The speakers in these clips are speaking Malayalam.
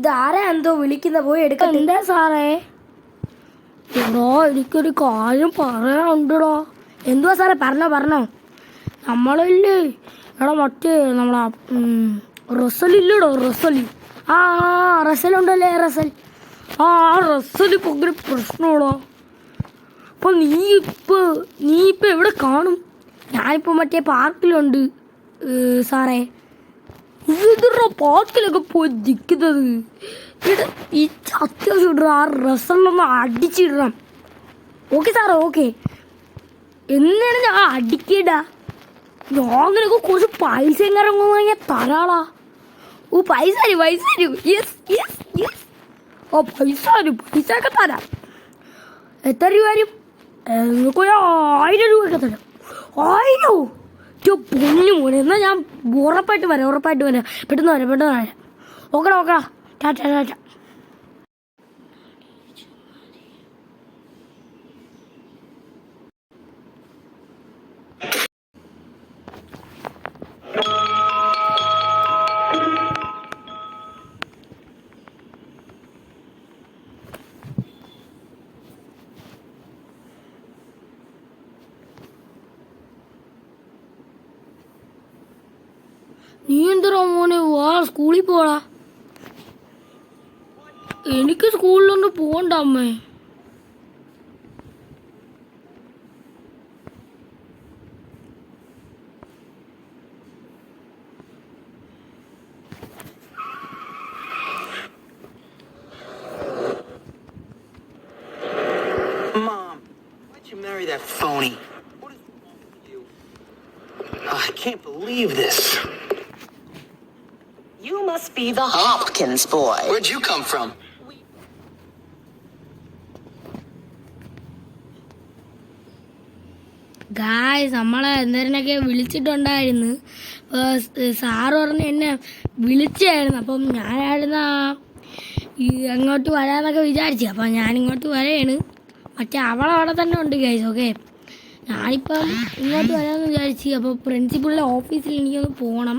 ഇത് ആരാ എന്തോ വിളിക്കുന്ന? പോയി എടുക്കാൻ എന്താ സാറേ? എടോ എനിക്കൊരു കാര്യം പറയാനുണ്ടോ എന്തുവാ സാറേ? പറഞ്ഞോ പറഞ്ഞോ. നമ്മളില്ലേ? എടാ മറ്റേ നമ്മളാ റസലില്ലടോ റസലി ആ റസൽ റസലുണ്ടല്ലേ റസൽ? ആ റസൽ റസലി ഭയങ്കര പ്രശ്നമാണോ? അപ്പൊ നീ ഇപ്പൊ നീ ഇപ്പൊ എവിടെ കാണും? ഞാനിപ്പോ മറ്റേ പാർക്കിലുണ്ട് സാറേ. ഇതിന്റെ പാർക്കിലൊക്കെ പോയി നിൽക്കുന്നത് ഈ അത്യാവശ്യം ഇടണം ആ റസലൊന്ന് അടിച്ചിടണം. ഓക്കെ സാറേ ഓക്കെ എന്നാണ് ഞാൻ അടിക്കേണ്ട ഞാൻ അങ്ങനെയൊക്കെ കുറച്ച് പൈസ എങ്ങനെ ഞാൻ തരാളാ. ഓ പൈസ പൈസ ആ പൈസ പൈസ ഒക്കെ തരാം. എത്ര രൂപ വരും നിങ്ങൾക്ക് ഒരു ആയിരം രൂപയൊക്കെ തരാം. ആയിരോ? പൊന്നു മോനെ. എന്നാൽ ഞാൻ ഉറപ്പായിട്ട് വരാം ഉറപ്പായിട്ട് വരാം. പെട്ടെന്ന് വരാം പെട്ടെന്ന് വരാം. ഓക്കെടാ ഓക്കെടാ ടാറ്റ ടാറ്റ സ്കൂളിൽ പോടാ. എനിക്ക് സ്കൂളിലൊന്നും പോകണ്ട അമ്മേ. You must be the Hopkins boy. Where'd you come from? Guys നമ്മളെ എന്തേരനൊക്കെ വിളിച്ചിട്ടുണ്ടായിരുന്നു. അപ്പോൾ സാറ് പറഞ്ഞ് എന്നെ വിളിച്ചായിരുന്നു. അപ്പം ഞാനായിരുന്നു അങ്ങോട്ട് വരാമെന്നൊക്കെ വിചാരിച്ചു. അപ്പം ഞാനിങ്ങോട്ട് വരെയാണ്. മറ്റേ അവളവിടെ തന്നെ ഉണ്ട് ഗൈസ് ഓക്കെ ഞാനിപ്പം ഇങ്ങോട്ട് വരാമെന്ന് വിചാരിച്ചു. അപ്പോൾ പ്രിൻസിപ്പളിന്റെ ഓഫീസിൽ എനിക്കൊന്ന് പോകണം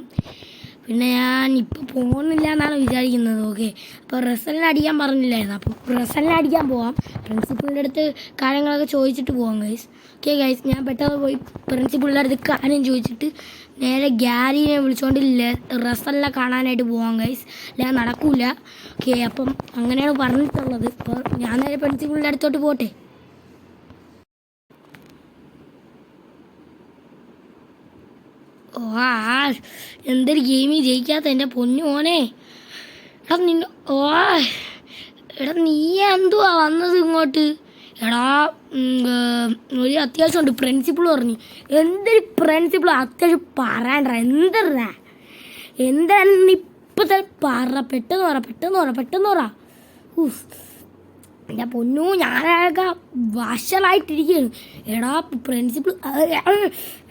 പിന്നെ ഞാൻ ഇപ്പം പോകുന്നില്ല എന്നാണ് വിചാരിക്കുന്നത് ഓക്കെ അപ്പോൾ റസലിനെ അടിക്കാൻ പറഞ്ഞില്ലായിരുന്നു. അപ്പോൾ റസലിനെ അടിക്കാൻ പോവാം. പ്രിൻസിപ്പളിന്റെ അടുത്ത് കാര്യങ്ങളൊക്കെ ചോദിച്ചിട്ട് പോവാം ഗൈസ് ഓക്കെ ഗൈസ് ഞാൻ പെട്ടെന്ന് പോയി പ്രിൻസിപ്പളിന്റെ അടുത്ത് കാര്യം ചോദിച്ചിട്ട് നേരെ ഗ്യാലിനെ വിളിച്ചുകൊണ്ട് റസലിനെ കാണാനായിട്ട് പോവാം ഗൈസ് ഞാൻ നടക്കൂല. ഓക്കെ അപ്പം അങ്ങനെയാണ് പറഞ്ഞിട്ടുള്ളത്. അപ്പോൾ ഞാൻ നേരെ പ്രിൻസിപ്പളിന്റെ അടുത്തോട്ട് പോട്ടെ. ഓ ആ എന്തൊരു ഗെയിം ജയിക്കാത്ത എന്റെ പൊന്നു മോനെ. എടാ നിന്ന ഓ എടാ നീ എന്തുവാ വന്നത് ഇങ്ങോട്ട്? എടാ ഒരു അത്യാവശ്യമുണ്ട് പ്രിൻസിപ്പിൾ പറഞ്ഞു. എന്തൊരു പ്രിൻസിപ്പിൾ അത്യാവശ്യം പറയണ്ട എന്തരാ എന്താണ് ഇപ്പം തന്നെ പറ പെട്ടെന്ന് പറ പെട്ടെന്ന് പറ പെട്ടെന്ന് പറ. ഊഫ് എന്റെ പൊന്നു ഞാനൊക്കെ വഷളായിട്ടിരിക്കുകയാണ് എടാ പ്രിൻസിപ്പിൾ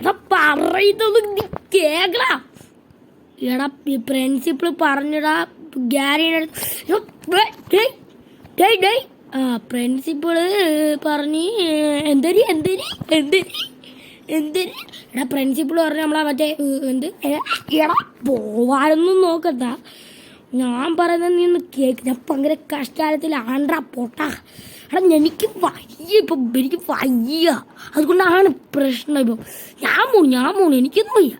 എടാ പറയുന്നത് നീ കേക്കടാ. എടാ പ്രിൻസിപ്പിൾ പറഞ്ഞടാ ഗ്യാരിയുടെ ആ പ്രിൻസിപ്പിൾ പറഞ്ഞ് എന്തരി എന്തരി എന്തരി എന്തരി. എടാ പ്രിൻസിപ്പിൾ പറഞ്ഞ നമ്മളെ മറ്റേ എന്ത് എടാ പോവാനൊന്നും നോക്കണ്ട. ഞാൻ പറയുന്നത് നീ ഒന്ന് കേക്ക് ഞാൻ ഭയങ്കര കഷ്ടകാലത്തിൽ ആണ്ട്രാ പൊട്ടാ. എടാ എനിക്ക് വയ്യ ഇപ്പം എനിക്ക് വയ്യ. അതുകൊണ്ടാണ് പ്രശ്നം ഇപ്പം. ഞാൻ പോണു ഞാൻ പോണു എനിക്കൊന്നും വയ്യ.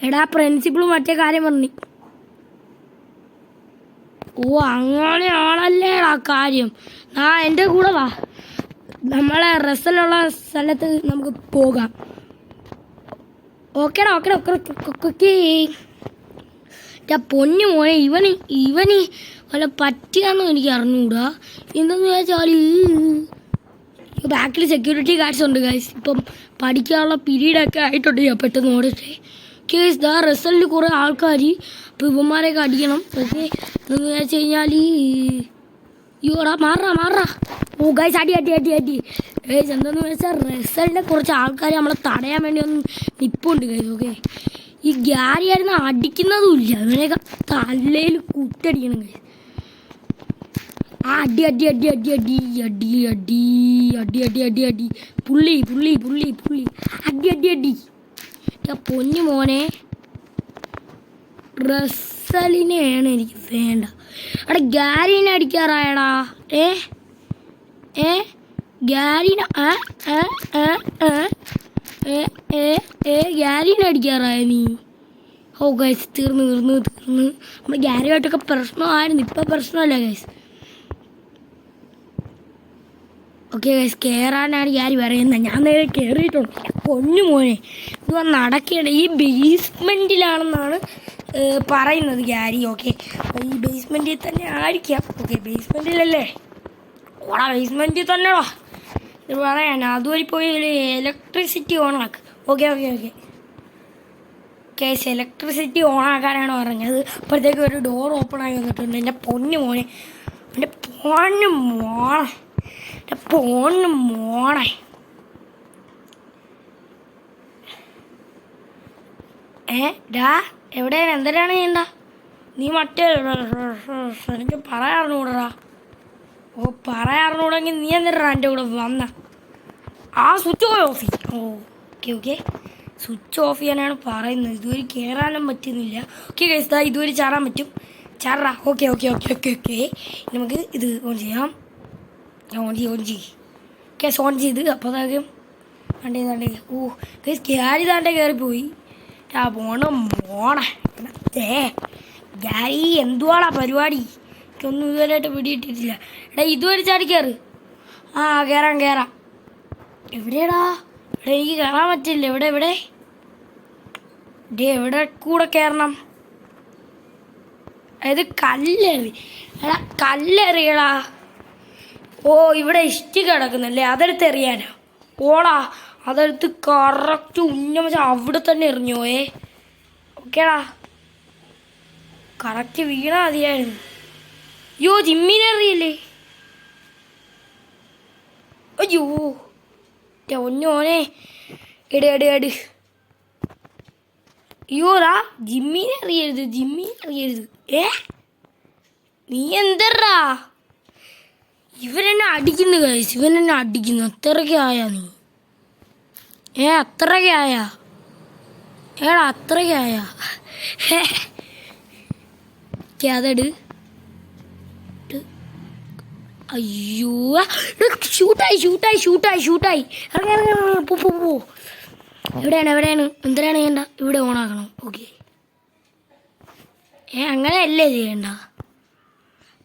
എടാ പ്രിൻസിപ്പിൾ മറ്റേ കാര്യം പറഞ്ഞു. ഓ അങ്ങനെയാണല്ലേടാ കാര്യം. ആ എന്റെ കൂടെ വാ. നമ്മളെ റസലുള്ള സ്ഥലത്ത് നമുക്ക് പോകാം. ഓക്കേടാ ഓക്കേടാ ഓക്കെ പൊന്നു മോനെ ഇവന് ഇവന് വല്ല പറ്റിയാന്നും എനിക്ക് അറിഞ്ഞുകൂടാ എന്തെന്ന് വെച്ചാൽ ബാക്കിൽ സെക്യൂരിറ്റി ഗാർഡ്സ് ഉണ്ട് ഗൈസ് ഇപ്പം പഠിക്കാനുള്ള പീരീഡൊക്കെ ആയിട്ടുണ്ട് ഞാൻ പെട്ടെന്ന് ഓടട്ടെ. കേസ് ദാ റിസൾട്ട് കുറേ ആൾക്കാർ ഇപ്പോൾ ഇവന്മാരെയൊക്കെ അടിക്കണം പക്ഷേ എന്ന് വെച്ച് കഴിഞ്ഞാൽ യോടാ മാറാ മാറാ ഓ ഗൈസ് അടി അടി അടി അടി ഗൈസ് എന്താന്ന് വെച്ചാൽ റിസൾട്ടിനെ കുറച്ച് ആൾക്കാർ നമ്മളെ തടയാൻ വേണ്ടി ഒന്ന് നിപ്പുണ്ട് ഗൈസ് ഓക്കെ ഈ ഗ്യാരി ആയിരുന്നു അടിക്കുന്നതും ഇല്ല അവനെയൊക്കെ തലയിൽ കുത്തടിക്കണം ഗൈസ് അടി അടി അടി അടി അടി അടി അടി അടി അടി അടി അടി പുള്ളി പുള്ളി പുള്ളി പുള്ളി അടി അടി അടി പൊന്നു മോനെ. റസലിനെയാണ് എനിക്ക് വേണ്ട. അവിടെ ഗാരിനെ അടിക്കാറായടാ. ഏ? ഏ? ഗാരിന ഗാരിനെ അടിക്കാറായ നീ? ഓ ഗൈസ് തീർന്ന് തീർന്ന് തീർന്ന്. നമ്മൾ ഗാരിയായിട്ടൊക്കെ പ്രശ്നമായിരുന്നു. ഇപ്പം പ്രശ്നമല്ല ഗൈസ് ഓക്കെ ഗൈസ് കയറാനാണ് ഗാരി പറയുന്നത്. ഞാൻ നേരെ കയറിയിട്ടുണ്ട് പൊന്നു മോനെ. ഇത് വന്ന് നടക്കേണ്ട ഈ ബേസ്മെന്റിലാണെന്നാണ് പറയുന്നത് ഗ്യാരി ഓക്കെ? ഈ ബേസ്മെന്റിൽ തന്നെ ആയിരിക്കാം. ഓക്കെ ബേസ്മെന്റിലല്ലേ ഓടാ ബേസ്മെന്റിൽ തന്നെടാ. ഇത് പറയാൻ അതുവഴി പോയി electricity ഓണാക്ക് okay okay okay. Case electricity ഓണാക്കാനാണ് പറഞ്ഞത്. അപ്പോഴത്തേക്ക് ഒരു ഡോർ ഓപ്പൺ ആയി വന്നിട്ടുണ്ട്. എന്റെ പൊന്നു മോനെ. എന്റെ പൊന്നു മോനെ എന്റെ പൊന്നു മോനെ ഏ ഡാ എവിടെ എന്തിനാണ് ചെയ്യണ്ട? നീ മറ്റേ എനിക്ക് പറയാറുണ്ടൂടാ ഓ പറയാറുണ്ടെങ്കിൽ നീ എന്തിനാ എന്റെ കൂടെ വന്ന. ആ സ്വിച്ച് ഓഫ്. ചെയ്യ് ഓ ഓക്കെ ഓക്കെ. സ്വിച്ച് ഓഫ് ചെയ്യാനാണ് പറയുന്നത്. ഇതുവരെ കയറാനും പറ്റുന്നില്ല. ഓക്കെ ദാ ഇതുവരെ ചാടാൻ പറ്റും. ചാടാ okay okay okay okay okay. നമുക്ക് ഇത് ഓൺ ചെയ്യാം. ഓൺ ചെയ്യും ഓൺ ചെയ്യും. ഓക്കെ ഓൺ ചെയ്ത് അപ്പോഴത്തേക്കും കണ്ടേ കണ്ടേ. ഓ കേസ് കയറി താണ്ടേ കയറിപ്പോയി. പോണം മോണേ. ഏ ഗാരി എന്തുവാടാ പരിപാടി? എനിക്കൊന്നും ഇതുവരെയായിട്ട് പിടിയിട്ടിട്ടില്ല. എടാ ഇതുവരെ ചാടി കയറ് ആ കയറാം കയറാം എവിടെയാടാ? ഇവിടെ എനിക്ക് കയറാൻ പറ്റില്ല. എവിടെ എവിടെ? ഡേ എവിടെ കൂടെ കയറണം അതായത് കല്ലെറി. എടാ കല്ലെറിയടാ. ഓ ഇവിടെ ഇഷ്ടി കിടക്കുന്നല്ലേ അതെടുത്ത് എറിയാനോ ഓടാ അതെടുത്ത് കറക്റ്റ് ഉന്ന വെച്ചാൽ അവിടെ തന്നെ എറിഞ്ഞോയേ ഓക്കേടാ. കറക്റ്റ് വീണാ മതിയായിരുന്നു. അയ്യോ ജിമ്മിനെറിയില്ലേ അയ്യോ. ഒന്നോനെ എടി എടി എടി. അയ്യോടാ ജിമ്മിനെ അറിയരുത് ജിമ്മിനെ അറിയരുത് ഏ? നീ എന്തറാ ഇവരെന്നെ അടിക്കുന്നു കഴിച്ചു ഇവനെന്നെ അടിക്കുന്നു. അത്രയ്ക്കായ നീ. ഏ അത്രയ്ക്ക് ആയാ ഏടാ അത്രയ്ക്ക് ആയാ ഓക്കെ അതെട്. അയ്യോ ഷൂട്ടായി ഷൂട്ടായി ഷൂട്ടായി ഷൂട്ടായി ഇറങ്ങി ഇറങ്ങി. പോ പോ പോ. എവിടെയാണ് എവിടെയാണ്? എന്തിനാണ് ചെയ്യണ്ട? ഇവിടെ ഓണാക്കണം ഓക്കെ ഏ അങ്ങനെ അല്ലേ ചെയ്യണ്ട?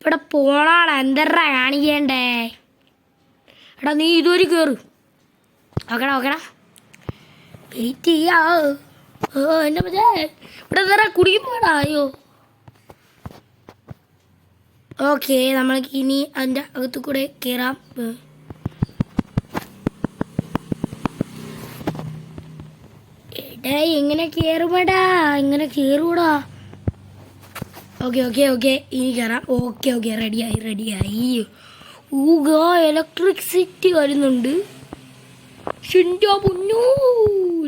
ഇവിടെ പോണാണ് എന്തരാ കാണിക്കണ്ടേ? എടാ നീ ഇതുവരെ കയറ് ഓക്കെടാ ഓക്കെടാ വെയിറ്റ് ഓക്കെ നമ്മൾക്ക് ഇനി അതിന്റെ അകത്ത് കൂടെ കയറാം. എടാ എങ്ങനെ കയറുമടാ എങ്ങനെ കയറൂടാ ഓക്കെ ഓക്കെ ഓക്കെ ഇനി കയറാം ഓക്കെ ഓക്കെ റെഡിയായി റെഡിയായി. ഊഗ ഇലക്ട്രിസിറ്റി വരുന്നുണ്ട്. ഷിൻഡോ പൊന്നു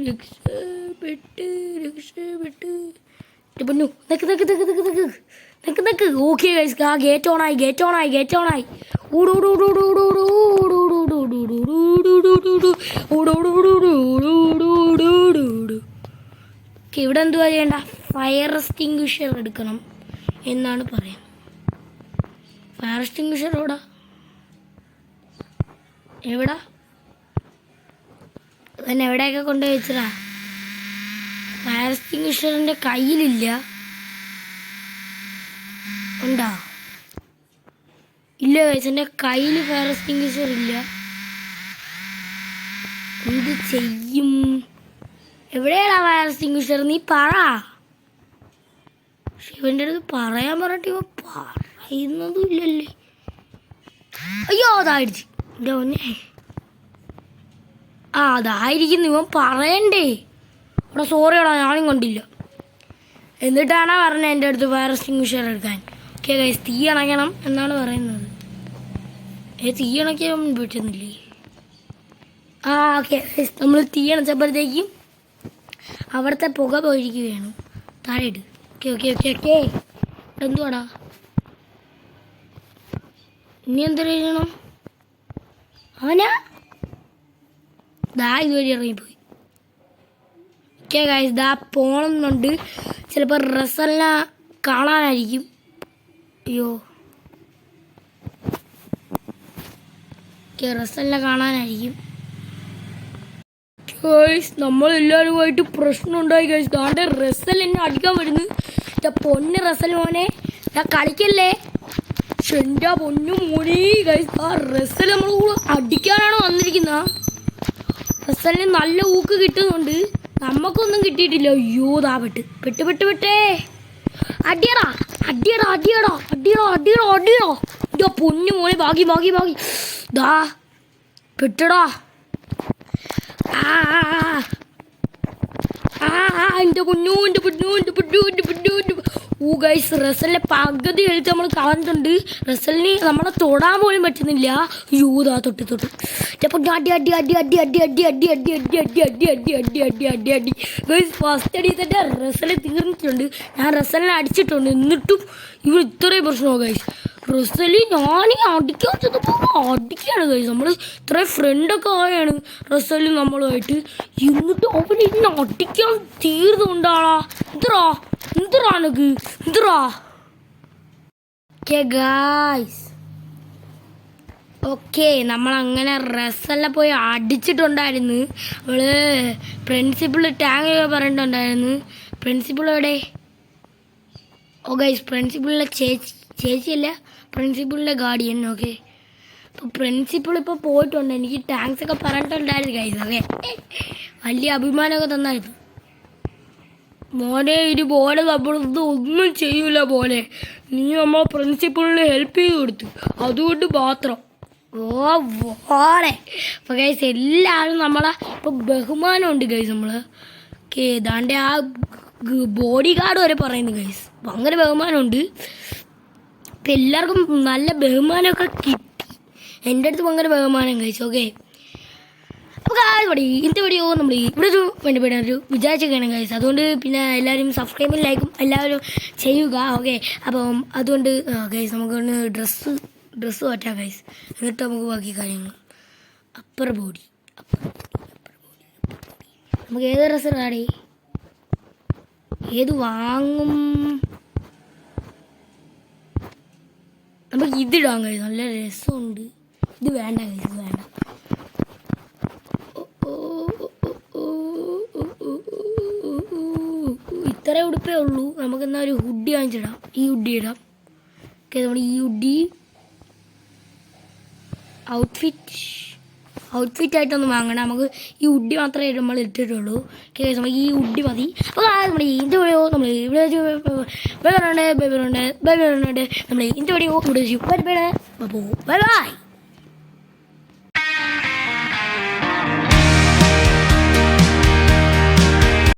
രക്ഷപ്പെട്ട് രക്ഷപ്പെട്ട് പൊന്നു നിക്ക് നിക്ക് നിക്ക് നിക്ക് നിക്ക് നിക്ക് നിക്ക് ഓക്കെ ഗൈസ് ആ ഗേറ്റ് ഓണായി ഗേറ്റ് ഓണായി ഗേറ്റ് ഓണായി ഇവിടെ എന്തുവാ ചെയ്യണ്ട ഫയർ എക്സ്റ്റിങ്ക്വിഷർ എടുക്കണം എന്നാണ് പറയുന്നത് ഫയർ എക്സ്റ്റിങ്ക്വിഷർ എവിടാ എവിടാ ഇവൻ എവിടെയൊക്കെ കൊണ്ടുപോയി വെച്ചടാ ഫയർ കയ്യിലില്ല. ഉണ്ടോ? ഇല്ല എന്റെ കയ്യിൽ ഫയർ എക്സ്റ്റിങ്ക്വിഷർ ഇല്ല. എന്ത് ചെയ്യും? എവിടെയാണ് ഫയർ എക്സ്റ്റിങ്ക്വിഷർ നീ പറ. ശിവന്റെ അടുത്ത് പറയാൻ പറഞ്ഞിട്ട് ഇവ പറയുന്നതും ഇല്ലല്ലേ. അയ്യോ അതായിരിക്കും എന്റെ ആ അതായിരിക്കുന്നു ഇവൻ പറയണ്ടേ. അവിടെ സോറിയോടാ ഞാനും കണ്ടില്ല. എന്നിട്ടാണ് പറഞ്ഞത് എന്റെ അടുത്ത് ഫയർ എക്സ്റ്റിങ്ക്വിഷർ എടുക്കാൻ. ഓക്കെ ഗൈസ് തീ അണയ്ക്കണം എന്നാണ് പറയുന്നത്. ഏ തീ അണയ്ക്കാൻ പറ്റുന്നില്ലേ ആ ഓക്കെ നമ്മൾ തീ അണച്ചപ്പോഴത്തേക്കും അവിടുത്തെ പുക പോയിരിക്കുകയാണ്. താഴെ ഇട്. ഓക്കെ ഓക്കെ ഓക്കെ ഓക്കെ എന്തുവാടാ? ഇനി എന്തൊരു ചെയ്യണം? അവനാ ദാ ഇതുവഴി ഇറങ്ങിപ്പോയി. ഓക്കെ ഗൈസ് ദാ പോണമെന്നുണ്ട് ചിലപ്പോൾ റസലിനെ കാണാനായിരിക്കും. അയ്യോ. ഓക്കെ റസലിനെ കാണാനായിരിക്കും. ഗൈസ് നമ്മളെല്ലാവരുമായിട്ട് പ്രശ്നം ഉണ്ടായി ഗൈസ് ദാണ്ടെ റസൽ എന്നെ അടിക്കാൻ വരുന്നു. പൊന്ന് റസൽ മോനെ. ഞാൻ കളിക്കല്ലേ? എന്റെ പൊന്നു മോനെ ഗൈസ് ആ റസൽ നമ്മൾ കൂടെ അടിക്കാനാണ് വന്നിരിക്കുന്നത് റസലിന് നല്ല ഊക്ക് കിട്ടുന്നുണ്ട്. നമുക്കൊന്നും കിട്ടിയിട്ടില്ല. അയ്യോ ദാ പെട്ട്. പെട്ട് പെട്ട് അടിയടാ അടിയടാ അടിയടാ അടിയടാ അടിയടാ അടിയടാ. എന്റെ പൊന്നു മോനെ ബാഗി ബാഗി ബാഗി ദാ പെട്ടടാ. ആ ആ, ആ, എന്റെ പൊന്നു എന്റെ പൊന്നു എന്റെ പൊന്നു എന്റെ പൊന്നു. ഓ ഗൈസ് റസലിനെ പകുതി എഴുത്ത് നമ്മൾ കളഞ്ഞിട്ടുണ്ട് റസലിന് നമ്മളെ തൊടാൻ പോലും പറ്റുന്നില്ല യൂതാ തൊട്ട് തൊട്ട് എന്റെ അടി അടി അടി അടി അടി അടി അടി അടി അടി അടി അടി അടി അടി അടി അടി അടി ഗൈസ് ഫസ്റ്റ് അടി തന്നെ റസൽ തീർന്നിട്ടുണ്ട് ഞാൻ റസലിനെ അടിച്ചിട്ടുണ്ട് എന്നിട്ടും ഇവർ ഇത്രയും പ്രശ്നമാണ് ഗൈസ് റസലി ഞാൻ അടിക്കാൻ ചെന്നപ്പോൾ അടിക്കുകയാണ് ഗൈസ് നമ്മൾ ഇത്രയും ഫ്രണ്ടൊക്കെ ആയാണ് റസലി നമ്മളുമായിട്ട് എന്നിട്ട് അവൻ ഇന്ന് അടിക്കാൻ തീർന്നുകൊണ്ടാളാ എന്തറാ? എന്തറാ എനിക്ക് എന്തറാ? ഗായ്സ് ഓക്കെ നമ്മളങ്ങനെ റസലിനെ പോയി അടിച്ചിട്ടുണ്ടായിരുന്നു. അവൾ പ്രിൻസിപ്പിൾ ടാങ്ക് പറഞ്ഞിട്ടുണ്ടായിരുന്നു. പ്രിൻസിപ്പിൾ എവിടെ? ഓ ഗൈസ് പ്രിൻസിപ്പളിലെ ചേച്ചി ചേച്ചിയല്ല പ്രിൻസിപ്പളിലെ ഗാർഡിയൻ ഓക്കെ അപ്പോൾ പ്രിൻസിപ്പിൾ ഇപ്പോൾ പോയിട്ടുണ്ട്. എനിക്ക് താങ്ക്സ് ഒക്കെ പറഞ്ഞിട്ടുണ്ടായിരുന്നു ഗൈസ് ഓക്കെ വലിയ അഭിമാനമൊക്കെ തന്നായിരുന്നു. മോനെ ഇനി പോലെ നമ്മളൊന്നും ഒന്നും ചെയ്യൂല പോലെ നീ നമ്മൾ പ്രിൻസിപ്പളിന് ഹെൽപ്പ് ചെയ്ത് കൊടുത്തു. അതുകൊണ്ട് മാത്രം. ഓ പോടെ അപ്പോൾ ഗൈസ് എല്ലാവരും നമ്മളെ ഇപ്പോൾ ബഹുമാനമുണ്ട് ഗൈസ് നമ്മൾ ഏതാണ്ട് ആ ബോഡി ഗാർഡ് വരെ പറയുന്നു ഗൈസ് അങ്ങനെ ബഹുമാനമുണ്ട്. അപ്പം എല്ലാവർക്കും നല്ല ബഹുമാനമൊക്കെ കിട്ടി. എന്റെ അടുത്ത് ഭയങ്കര ബഹുമാനം കഴിച്ചു ഓക്കെ അപ്പോൾ പടി ഇന്നത്തെ വീഡിയോ നമ്മൾ ഇവിടെ ഒരു വേണ്ടി പേടാൻ ഒരു വിചാരിച്ചൊക്കെയാണ് കഴിച്ചത് അതുകൊണ്ട് പിന്നെ എല്ലാവരും സബ്സ്ക്രൈബും ലൈക്കും എല്ലാവരും ചെയ്യുക ഓക്കെ അപ്പം അതുകൊണ്ട് ഗൈസ് നമുക്കൊന്ന് ഡ്രസ്സ് ഡ്രസ്സ് മാറ്റാം ഗൈസ് എന്നിട്ട് നമുക്ക് ബാക്കി കാര്യങ്ങൾ. അപ്പർ ബോഡി അപ്പർ ബോഡി നമുക്ക് ഏത് ഡ്രസ്സ് ഇടാടി? ഏത് വാങ്ങും? നമുക്ക് ഇതിടാൻ കഴിയും. നല്ല രസമുണ്ട്. ഇത് വേണ്ട കഴിച്ചു വേണ്ട. ഇത്ര ഉടുപ്പേ ഉള്ളൂ. നമുക്ക് എന്നാൽ ഒരു ഹുഡി വാങ്ങിച്ചിടാം. ഈ ഹുഡി ഇടാം. ഓക്കെ നമ്മൾ ഈ ഹുഡി. ഔട്ട്ഫിറ്റ്. ഔട്ട്ഫിറ്റ് ആയിട്ടൊന്നും വാങ്ങണം. നമുക്ക് ഈ ഉഡി മാത്രമേ നമ്മൾ ഇട്ടിട്ടുള്ളൂ. കേസ് നമുക്ക് ഈ ഉഡി മതി. അപ്പോൾ നമ്മൾ ഇതിന്റെ വീഡിയോ നമ്മൾ ഇവിടെ ബൈ ബൈ ബൈ ബൈ നമ്മൾ ഇതിന്റെ വീഡിയോ ഇവിടെ ബൈ ബൈ ബൈ ബൈ